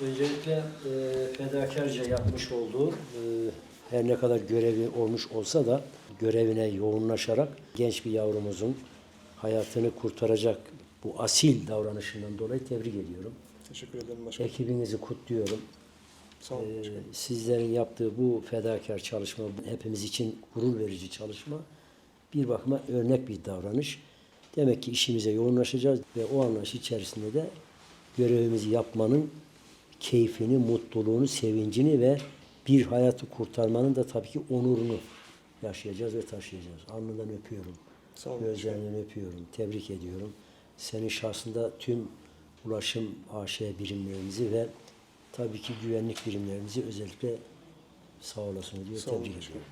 Öncelikle e, fedakarca yapmış olduğu e, her ne kadar görevi olmuş olsa da görevine yoğunlaşarak genç bir yavrumuzun hayatını kurtaracak bu asil davranışından dolayı tebrik ediyorum. Teşekkür ederim başkanım. Ekibinizi kutluyorum. Sağ olun Ee, sizlerin yaptığı bu fedakar çalışma, hepimiz için gurur verici çalışma bir bakıma örnek bir davranış. Demek ki işimize yoğunlaşacağız ve o anlayış içerisinde de görevimizi yapmanın keyfini, mutluluğunu, sevincini ve bir hayatı kurtarmanın da tabii ki onurunu yaşayacağız ve taşıyacağız. Alnından öpüyorum. Sağ olun. Gözlerinden öpüyorum. Tebrik ediyorum. Senin şahsında tüm ulaşım AŞ birimlerimizi ve tabii ki güvenlik birimlerimizi özellikle sağ olasın diyor. Sağ olun Tebrik ediyorum.